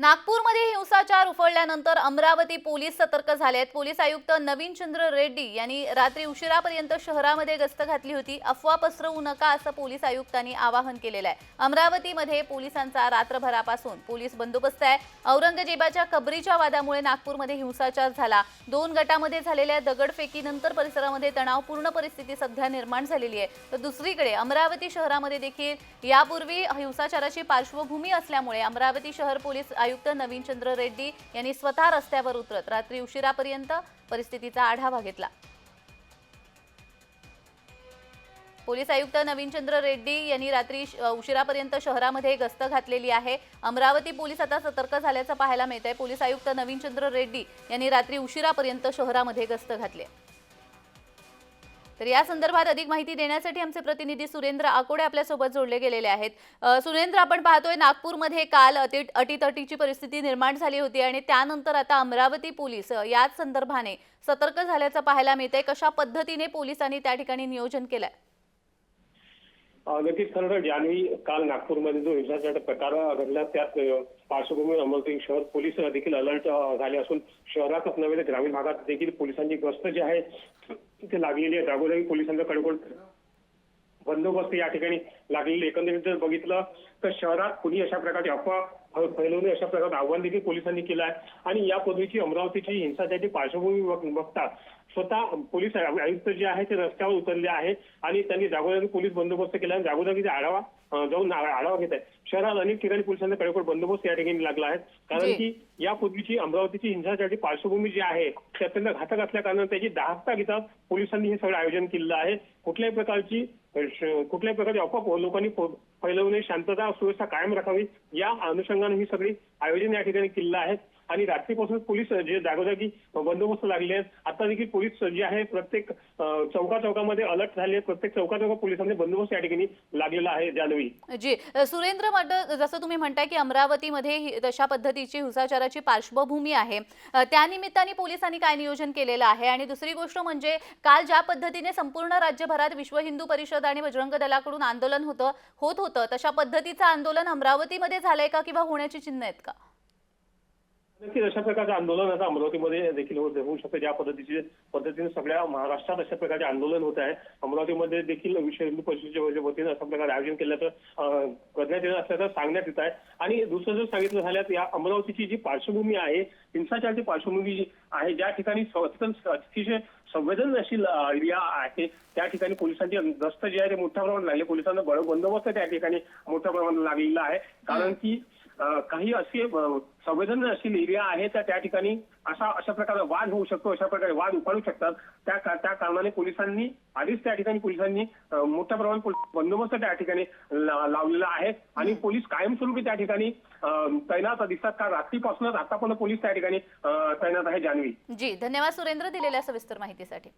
नागपूरमध्ये हिंसाचार उफळल्यानंतर अमरावती पोलीस सतर्क झाले आहेत पोलीस आयुक्त नवीन चंद्र रेड्डी यांनी रात्री उशिरापर्यंत शहरामध्ये गस्त घातली होती. अफवा पसरवू नका असं पोलीस आयुक्तांनी आवाहन केलेलं आहे. अमरावतीमध्ये पोलिसांचा रात्रभरापासून पोलीस बंदोबस्त आहे. औरंगजेबाच्या कबरीच्या वादामुळे नागपूरमध्ये हिंसाचार झाला. दोन गटामध्ये झालेल्या दगडफेकीनंतर परिसरामध्ये तणावपूर्ण परिस्थिती सध्या निर्माण झालेली आहे. तर दुसरीकडे अमरावती शहरामध्ये देखील यापूर्वी हिंसाचाराची पार्श्वभूमी असल्यामुळे अमरावती शहर पोलीस आयुक्त नवीनचंद्र रेड्डी यांनी स्वतः रस्त्यावर उतरत रात्री उशिरापर्यंत परिस्थितीचा आढावा घेतला. पोलीस आयुक्त नवीनचंद्र रेड्डी यांनी रात्री उशिरापर्यंत शहरामध्ये गस्त घातलेली आहे. अमरावती पोलीस आता सतर्क झाल्याचं पाहायला मिळत आहे पोलीस आयुक्त नवीनचंद्र रेड्डी यांनी रात्री उशिरापर्यंत शहरामध्ये गस्त घातली. आहे. तर या संदर्भात अधिक माहिती देण्यासाठी आमचे प्रतिनिधी सुरेंद्र आकोडे आपल्यासोबत जोडले गेलेले आहेत. सुरेंद्र आपण पाहतोय नागपूरमध्ये काल अति अटीतटीची परिस्थिती निर्माण झाली होती आणि त्यानंतर आता अमरावती पोलीस याच संदर्भाने सतर्क झाल्याचं पाहायला मिळतंय. कशा पद्धतीने पोलिसांनी त्या ठिकाणी नियोजन केलंय? नक्कीच खरं तर काल नागपूरमध्ये जो हिंसाचार प्रकार घडला त्यात पार्श्वभूमीवर अमरावती शहर पोलीस देखील अलर्ट झाले असून शहरातच नव्हे तर ग्रामीण भागात देखील पोलिसांची गस्त जी आहे तिथे लागलेली आहे. जागोजागी पोलिसांचा कडकोड बंदोबस्त या ठिकाणी लागलेली एकंदरीत जर बघितलं तर शहरात कुणी अशा प्रकारची अफवा फ- अशा प्रकारचं आव्हान देखील पोलिसांनी केलं आहे. आणि यापूर्वीची अमरावतीची हिंसाचाराची पार्श्वभूमी बघ- बघता स्वतः पोलीस आयुक्त जे आहे ते रस्त्यावर उतरले आहे आणि त्यांनी जागोजागी पोलीस बंदोबस्त केला आणि जागोजागीचा आढावा जाऊन आढावा घेत आहे शहरात अनेक ठिकाणी पोलिसांचा कडेकोट बंदोबस्त या ठिकाणी लागला आहे. कारण. की यापूर्वीची अमरावतीची हिंसाचाराची पार्श्वभूमी जी आहे ती अत्यंत घातक असल्या कारणाने त्याची दाहकता घेता पोलिसांनी हे सगळं आयोजन केलेलं आहे. कुठल्याही प्रकारची कुठल्याही प्रकारची अफवा लोकांनी फैलवू नये शांतता सुव्यवस्था कायम राखावी या अनुषंगाने ही सगळी आयोजन या ठिकाणी केलेलं आहे. आणि रात्रीपासून पोलीस जे जागोजागी बंदोबस्त लागले आहेत आता देखील पोलीस जे आहे प्रत्येक अं, चौका चौकामध्ये अलर्ट झाले आहेत. प्रत्येक चौका चौका पोलिसांनी बंदोबस्त या ठिकाणी लागलेला आहे जान्हवी जी सुरेंद्र मठ जसं तुम्ही म्हणताय की अमरावतीमध्ये तशा पद्धतीची हिंसाचाराची पार्श्वभूमी आहे. त्यानिमित्ताने पोलिसांनी काय नियोजन केलेलं आहे? आणि दुसरी गोष्ट म्हणजे काल ज्या पद्धतीने संपूर्ण राज्यभरात विश्व हिंदू परिषद आणि बजरंग दलाकडून आंदोलन होतं होत होतं. तशा पद्धतीचं आंदोलन अमरावतीमध्ये झालंय का किंवा होण्याची चिन्ह आहेत का? नक्कीच अशा प्रकारचं आंदोलन आता अमरावतीमध्ये देखील होऊ शकतं. ज्या पद्धतीचे पद्धतीने सगळ्या महाराष्ट्रात अशा प्रकारचे आंदोलन होत आहे. अमरावतीमध्ये देखील विश्व हिंदू परिषदेच्या वतीनं अशा प्रकारे आयोजन केल्याचं करण्यात येत असल्याचं सांगण्यात येत आहे. आणि दुसरं जर सांगितलं झाल्यास या अमरावतीची जी पार्श्वभूमी आहे हिंसाचारची पार्श्वभूमी जी आहे ज्या ठिकाणी अतिशय संवेदनशील एरिया आहे. त्या ठिकाणी पोलिसांची गस्त जी आहे ते मोठ्या प्रमाणात लागले. पोलिसांना बळ बंदोबस्त त्या ठिकाणी मोठ्या प्रमाणात लागलेला आहे. कारण की काही असे संवेदनशील एरिया आहे त्या ठिकाणी अशा अशा प्रकारे वाद होऊ शकतो अशा प्रकारे वाद उफाळू शकतात. त्या त्या कारणाने पोलिसांनी आधीच त्या ठिकाणी पोलिसांनी मोठ्या प्रमाणात बंदोबस्त त्या ठिकाणी लावलेला आहे. आणि पोलीस कायमस्वरूपी त्या ठिकाणी तैनात दिसतात. का रात्रीपासूनच आता पण पोलीस त्या ठिकाणी तैनात आहे जान्हवी. जी धन्यवाद सुरेंद्र दिलेल्या सविस्तर माहितीसाठी.